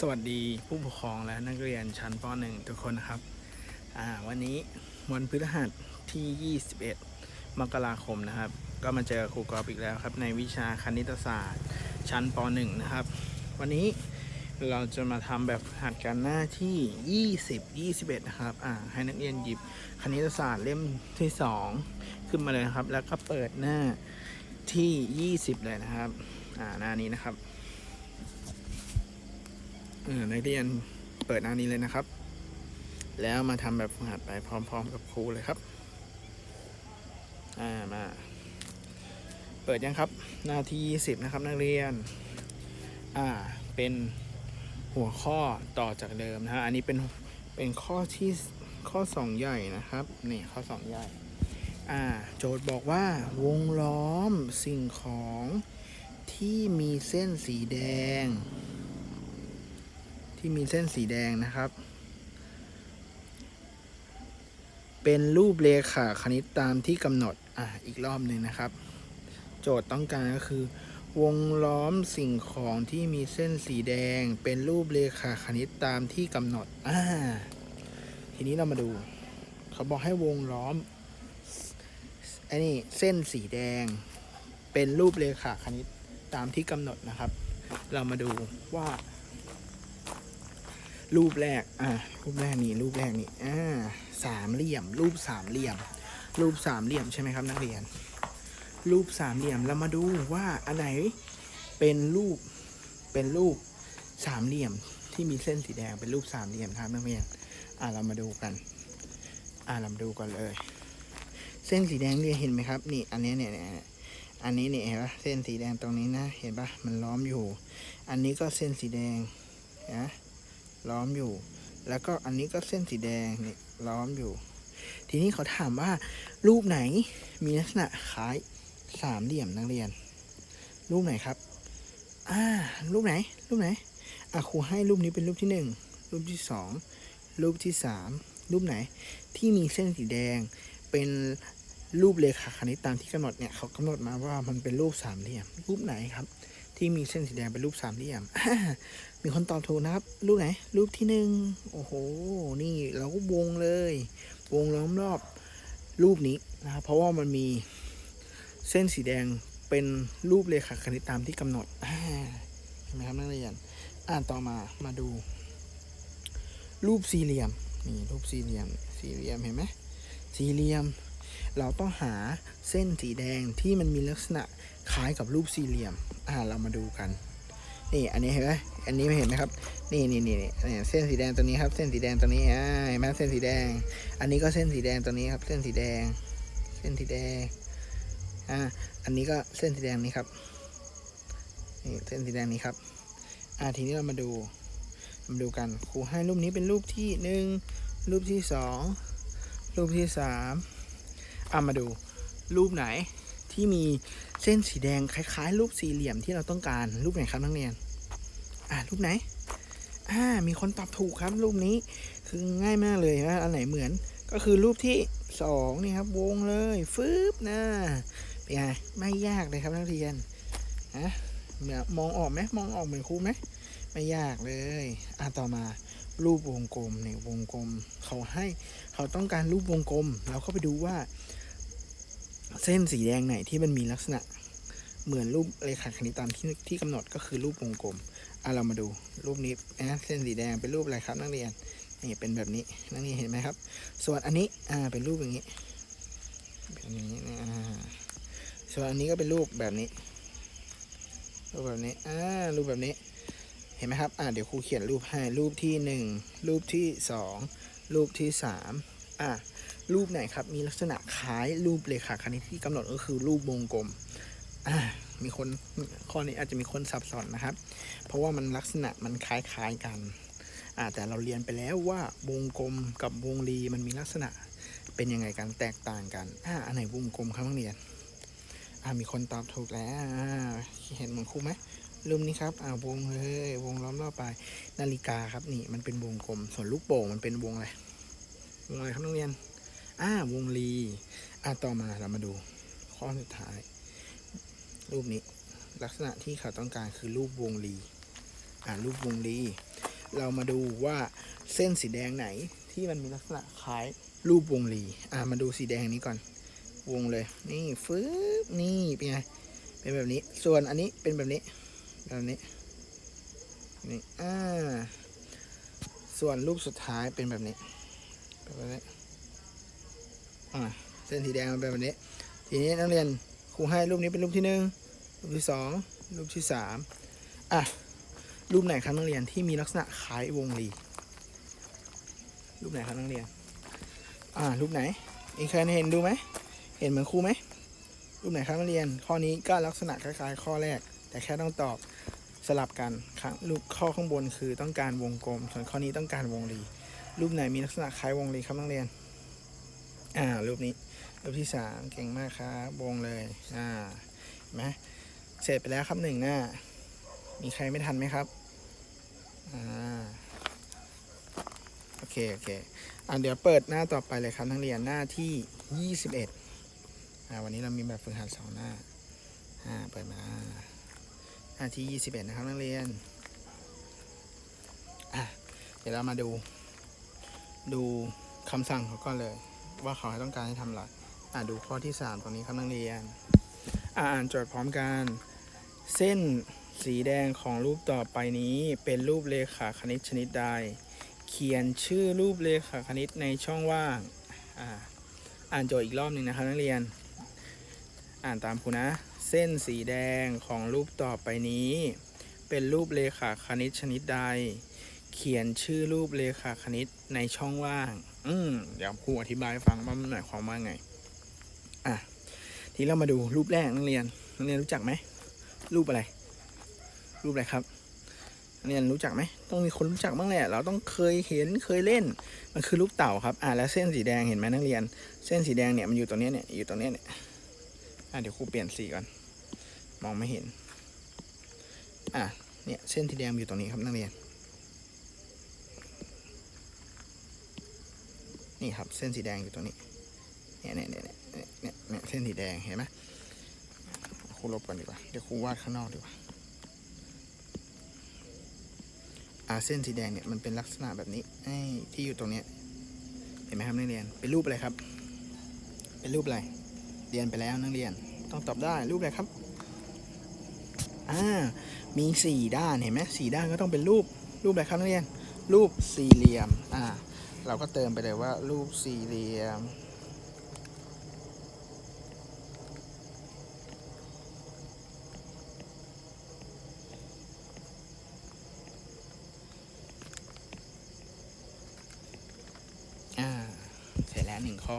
สวัสดีผู้ปกครองและนักเรียนชั้นป .1 ทุกคนนะครับ วันนี้วันพฤหัสที่ 21 มกราคมนะครับ ก็มาเจอครูกอล์ฟอีกแล้วครับ ในวิชาคณิตศาสตร์ ชั้นป .1 นะครับ วันนี้เราจะมาทำแบบหัดกันหน้าที่ 20 21 นะครับให้นักเรียนหยิบคณิตศาสตร์เล่มที่ 2 ขึ้นมาเลยนะครับ แล้วก็เปิดหน้าที่ 20 เลยนะครับหน้านี้นะครับ นักเรียนเปิดหน้านี้เลยนะครับ แล้วมาทำแบบฝึกหัดไปพร้อม ๆ กับครูเลยครับ อ่ามา เปิดยังครับ หน้าที่20นะครับนักเรียน อ่า เป็นหัวข้อต่อจากเดิมนะฮะ อันนี้เป็นเป็นข้อที่ข้อสองใหญ่นะครับ นี่ข้อสองใหญ่ อ่า โจทย์บอกว่าวงล้อมสิ่งของที่มีเส้นสีแดง ที่มีเส้นสีแดงนะครับ เป็นรูปเลขาคณิตตามที่กำหนด อะ อีกรอบหนึ่งนะครับ โจทย์ต้องการก็คือ วงล้อมสิ่งของที่มีเส้นสีแดง เป็นรูปเลขาคณิตตามที่กำหนด อ่า ทีนี้เรามาดู เขาบอกให้วงล้อมไอ้นี่เส้นสีแดง เป็นรูปเลขาคณิตตามที่กำหนดนะครับ เรามาดูว่า รูปแรก อ่า รูปแรกนี่ รูปแรกนี่ อ่า สามเหลี่ยม รูปสามเหลี่ยม รูปสามเหลี่ยมใช่ไหมครับ นักเรียน รูปสามเหลี่ยม เรามาดูว่าอันไหนเป็นรูป เป็นรูปสามเหลี่ยมที่มีเส้นสีแดง เป็นรูปสามเหลี่ยมครับนักเรียน อ่าเรามาดูกัน อ่าเรามาดูกันเลย เส้นสีแดงเนี่ยเห็นไหมครับ นี่ อันนี้เนี่ยเนี่ยอันนี้เนี่ยเห็นปะเส้นสีแดงตรงนี้นะ เห็นปะมันล้อมอยู่ อันนี้ก็เส้นสีแดงนะ ล้อมอยู่ แล้วก็อันนี้ก็เส้นสีแดงนี่ล้อมอยู่ ทีนี้เขาถามว่า รูปไหนมีลักษณะคล้ายสามเหลี่ยมนักเรียน รูปไหนครับ อ่า รูปไหน รูปไหน อะครูให้รูปนี้เป็นรูปที่หนึ่งรูปที่สองรูปที่สามรูปไหน ที่มีเส้นสีแดง เป็นรูปเลขาคณิตตามที่กำหนดเนี่ยเขากำหนดมาว่ามันเป็นรูปสามเหลี่ยม รูปไหนครับ ที่มีเส้นสีแดงเป็นรูปสามเหลี่ยม มีคนตอบถูกนะครับ รูปไหน รูปที่หนึ่งโอ้โห นี่เราก็วงเลย วงล้อมรอบรูปนี้นะครับ เพราะว่ามันมีเส้นสีแดงเป็นรูปเลขาคณิตตามที่กำหนดเห็นไหมครับนักเรียน อ่านต่อมา มาดู รูปสี่เหลี่ยม นี่รูปสี่เหลี่ยม สี่เหลี่ยมเห็นไหมสี่เหลี่ยม เราต้องหาเส้นสีแดงที่มันมีลักษณะคล้ายกับรูปสี่เหลี่ยม อ่าเรามาดูกัน นี่อันนี้เห็นไหมอันนี้ไม่เห็นไหมครับนี่นี่นี่นี่นี่เส้นสีแดงตัวนี้ครับ เส้นสีแดงตัวนี้อ่าเห็นไหมเส้นสีแดง อันนี้ก็เส้นสีแดงตัวนี้ครับ เส้นสีแดง เส้นสีแดงอ่าอันนี้ก็เส้นสีแดงนี้ครับนี่เส้นสีแดงนี้ครับอ่าทีนี้เรามาดูมาดูกันครูให้รูปนี้เป็นรูปที่หนึ่งรูปที่สองรูปที่สามอ่ามาดูรูปไหนที่มี เส้นสีแดงคล้ายๆ รูปสี่เหลี่ยมที่เราต้องการ รูปไหนครับนักเรียน อ่ารูปไหน อ่า มีคนตอบถูกครับ รูปนี้คือง่ายมากเลยนะอันไหนเหมือน ก็คือรูปที่สองนี่ครับ วงเลยฟืบนะเป็นไงไม่ยากเลยครับนักเรียนฮะเนี่ยมองออกไหมมองออกเหมือนครูไหมไม่ยากเลย อ่าต่อมารูปวงกลมเนี่ยวงกลม เขาให้เขาต้องการรูปวงกลม เราก็ไปดูว่า เส้นสีแดงไหนที่มันมีลักษณะเหมือนรูปเลขาคณิตตามที่ที่กำหนดก็คือรูปวงกลมอะเรามาดูรูปนี้นะเส้นสีแดงเป็นรูปอะไรครับนักเรียนนี่เป็นแบบนี้นักเรียนเห็นไหมครับ ส่วนอันนี้อ่าเป็นรูปอย่างนี้แบบนี้นะส่วนอันนี้ก็เป็นรูปแบบนี้รูปแบบนี้อ่ารูปแบบนี้ เห็นไหมครับอ่าเดี๋ยวครูเขียนรูปให้รูปที่หนึ่งรูปที่สองรูปที่สามอ่า รูปไหนครับ มีลักษณะคล้ายรูปเลขาคณิตที่กำหนดก็คือรูปวงกลมอ่ามีคนข้อนี้อาจจะมีคนสับสนนะครับ เพราะว่ามันลักษณะมันคล้ายๆกันอ่าแต่เราเรียนไปแล้วว่าวงกลมกับวงรีมันมีลักษณะเป็นยังไงกันแตกต่างกันอ่าอันไหนวงกลมครับนักเรียนอ่ามีคนตอบถูกแล้วอ่าเห็นเหมือนครูไหมรูปนี้ครับอ่าวงเลยวงล้อมรอบไป นาฬิกาครับนี่มันเป็นวงกลม ส่วนลูกโป่งมันเป็นวงอะไรวงอะไรครับนักเรียน อ่าวงรีอ่าต่อมาเรามาดูข้อสุดท้าย รูปนี้ ลักษณะที่เขาต้องการคือรูปวงรีอ่ารูปวงรี เรามาดูว่าเส้นสีแดงไหนที่มันมีลักษณะคล้ายรูปวงรีอ่ามาดูสีแดงนี้ก่อน วงเลย นี่ฟืบนี่เป็นไงเป็นแบบนี้ ส่วนอันนี้เป็นแบบนี้ แบบนี้นี่อ่าส่วนรูปสุดท้ายเป็นแบบนี้เป็นแบบนี้ อ่าเส้นสีแดงมันเป็นแบบนี้ ทีนี้นักเรียนครูให้รูปนี้เป็นรูปที่หนึ่งรูปที่สองรูปที่สามอะรูปไหนครับนักเรียนที่มีลักษณะคล้ายวงรีรูปไหนครับนักเรียนอ่ารูปไหนมีใครเห็นดูไหมเห็นเหมือนครูไหมรูปไหนครับนักเรียน ข้อนี้ก็ลักษณะคล้ายๆ ข้อแรก แต่แค่ต้องตอบสลับกันครับรูปข้อข้างบนคือต้องการวงกลม ส่วนข้อนี้ต้องการวงรี รูปไหนมีลักษณะคล้ายวงรีครับนักเรียน อ่ารูปนี้รูปที่สามเก่งมากครับวงเลยอ่าเห็นไหมเสร็จไปแล้วครับหนึ่งหน้า มีใครไม่ทันไหมครับอ่าโอเคโอเคอ่าเดี๋ยวเปิดหน้าต่อไปเลยครับนักเรียนหน้าที่ยี่สิบเอ็ดอ่าวันนี้เรามีแบบฝึกหัดสองหน้าอ่าเปิดมาหน้าที่ยี่สิบเอ็ดนะครับนักเรียนอะเดี๋ยวเรามาดูดูคำสั่งเขาก่อนเลย ว่าเขาให้ต้องการให้ทำอะไรอ่าดูข้อที่สามตรงนี้ครับนักเรียน อ่าอ่านโจทย์พร้อมกัน เส้นสีแดงของรูปต่อไปนี้เป็นรูปเลขาคณิตชนิดใด เขียนชื่อรูปเลขาคณิตในช่องว่าง อ่าอ่านโจทย์อีกรอบหนึ่งนะครับนักเรียน อ่านตามครูนะ เส้นสีแดงของรูปต่อไปนี้ เป็นรูปเลขาคณิตชนิดใด เขียนชื่อรูปเลขาคณิตในช่องว่าง อืมเดี๋ยวครูอธิบายให้ฟังว่ามันหมายความว่าไง อะ ทีเรามาดูรูปแรกนักเรียนนักเรียนรู้จักไหมรูปอะไร รูปอะไรครับนักเรียนรู้จักไหมต้องมีคนรู้จักบ้างแหละเราต้องเคยเห็นเคยเล่น มันคือรูปเต่าครับ อ่าแล้วเส้นสีแดงเห็นไหมนักเรียน เส้นสีแดงเนี่ยมันอยู่ตรงนี้เนี่ยอยู่ตรงนี้เนี่ยอ่าเดี๋ยวครูเปลี่ยนสีก่อน มองไม่เห็น อะเนี่ยเส้นสีแดงอยู่ตรงนี้ครับนักเรียน นี่ครับเส้นสีแดงอยู่ตรงนี้เนี่ยเนี่ยเนี่ยเนี่ยเนี่ยเนี่ยเส้นสีแดงเห็นไหมครูลบกันดีกว่าเดี๋ยวครูวาดข้างนอกดีกว่าอ่าเส้นสีแดงเนี่ยมันเป็นลักษณะแบบนี้ไอ้ที่อยู่ตรงเนี้ยเห็นไหมครับนักเรียนเป็นรูปอะไรครับ เป็นรูปอะไรเรียนไปแล้วนักเรียนต้องตอบได้รูปอะไรครับอ่ามีสี่ด้านเห็นไหมสี่ด้านก็ต้องเป็นรูปรูปอะไรครับนักเรียน รูปสี่เหลี่ยมอ่า เราก็เติมไปเลยว่ารูปสี่เหลี่ยม อ่า เสร็จแล้วหนึ่งข้อ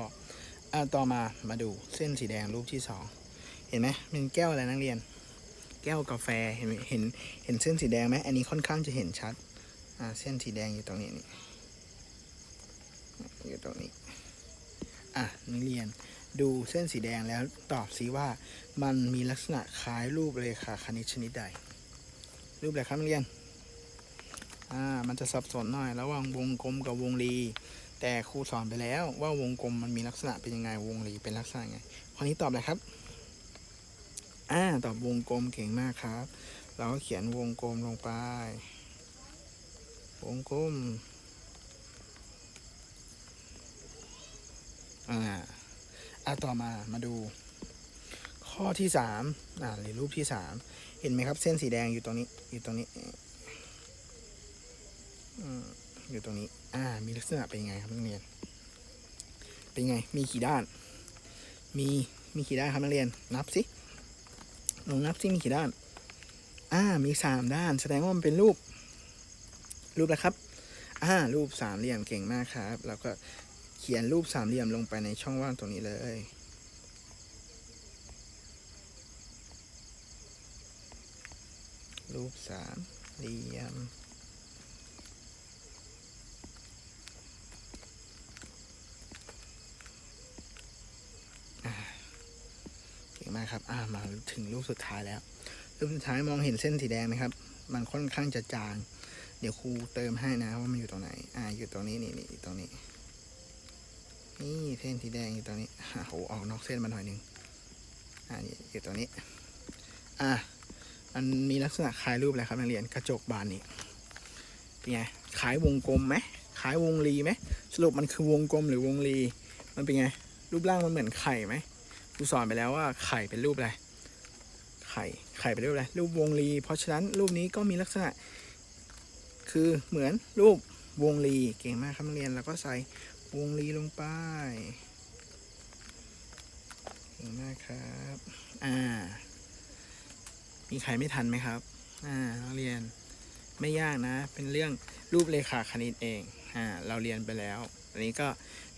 อ่า ต่อมามาดูเส้นสีแดงรูปที่สอง เห็นไหมเป็นแก้วอะไรนักเรียน แก้วกาแฟ เห็นเห็นเห็นเส้นสีแดงไหมอันนี้ค่อนข้างจะเห็นชัด อ่า เส้นสีแดงอยู่ตรงนี้นี่ อยู่ตรงนี้ อะนักเรียนดูเส้นสีแดงแล้วตอบสิว่ามันมีลักษณะคล้ายรูปเลขาคณิตชนิดใด รูปอะไรครับนักเรียนอ่ามันจะสับสนหน่อยระหว่างวงกลมกับวงรี แต่ครูสอนไปแล้วว่าวงกลมมันมีลักษณะเป็นยังไงวงรีเป็นลักษณะยังไงข้อนี้ตอบอะไรครับอ่าตอบวงกลมเก่งมากครับ เราก็เขียนวงกลมลงไป วงกลม อ่าอะต่อมามาดู ข้อที่สามอ่าหรือรูปที่สามเห็นไหมครับ เส้นสีแดงอยู่ตรงนี้อยู่ตรงนี้อืมอยู่ตรงนี้ อ่า มีลักษณะเป็นยังไงครับนักเรียน เป็นไง มีกี่ด้าน มี มีกี่ด้านครับนักเรียน นับสิลองนับสิมีกี่ด้าน อ่า มีสามด้าน แสดงว่ามันเป็นรูป รูปอะไรครับ อ่า รูปสามเหลี่ยมเก่งมากครับ แล้วก็ เขียนรูปสามเหลี่ยมลงไปในช่องว่างตรงนี้เลย รูปสามเหลี่ยม เก่งมากครับ อ่า มาถึงรูปสุดท้ายแล้ว รูปสุดท้ายมองเห็นเส้นสีแดงไหมครับ มันค่อนข้างจะจาง เดี๋ยวครูเติมให้นะว่ามันอยู่ตรงไหน อ่า อยู่ตรงนี้นี่นี่ตรงนี้ นี่เส้นสีแดงอยู่ตรงนี้อะโหออกนอกเส้นมาหน่อยนึงอ่านี่อยู่ตรงนี้ อะมันมีลักษณะคล้ายรูปอะไรครับนักเรียนกระจกบานนี้เป็นไงคล้ายวงกลมไหมคล้ายวงรีไหมสรุปมันคือวงกลมหรือวงรี มันเป็นไง รูปร่างมันเหมือนไข่ไหมครูสอนไปแล้วว่าไข่เป็นรูปอะไรไข่ไข่เป็นรูปอะไรรูปวงรี เพราะฉะนั้นรูปนี้ก็มีลักษณะ คือเหมือนรูป วงรีเก่งมากครับนักเรียน แล้วก็ใส่วงรีลงไปเก่งมากครับ อ่า มีใครไม่ทันไหมครับ อ่านักเรียนไม่ยากนะ เป็นเรื่องรูปเลขาคณิตเอง อ่า เราเรียนไปแล้ว อันนี้ก็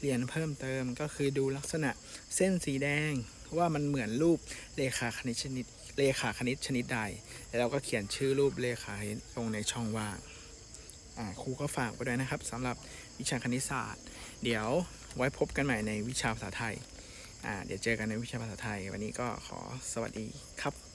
เรียนเพิ่มเติมก็คือดูลักษณะเส้นสีแดงว่ามันเหมือนรูปเลขาคณิตชนิดเลขาคณิตชนิดใด แล้วเราก็เขียนชื่อรูปเลขาคณิตลงในช่องว่าง ครูก็ฝากไปด้วยนะครับสำหรับวิชาคณิตศาสตร์ เดี๋ยวไว้พบกันใหม่ในวิชาภาษาไทยเดี๋ยวเจอกันในวิชาภาษาไทย วันนี้ก็ขอสวัสดีครับ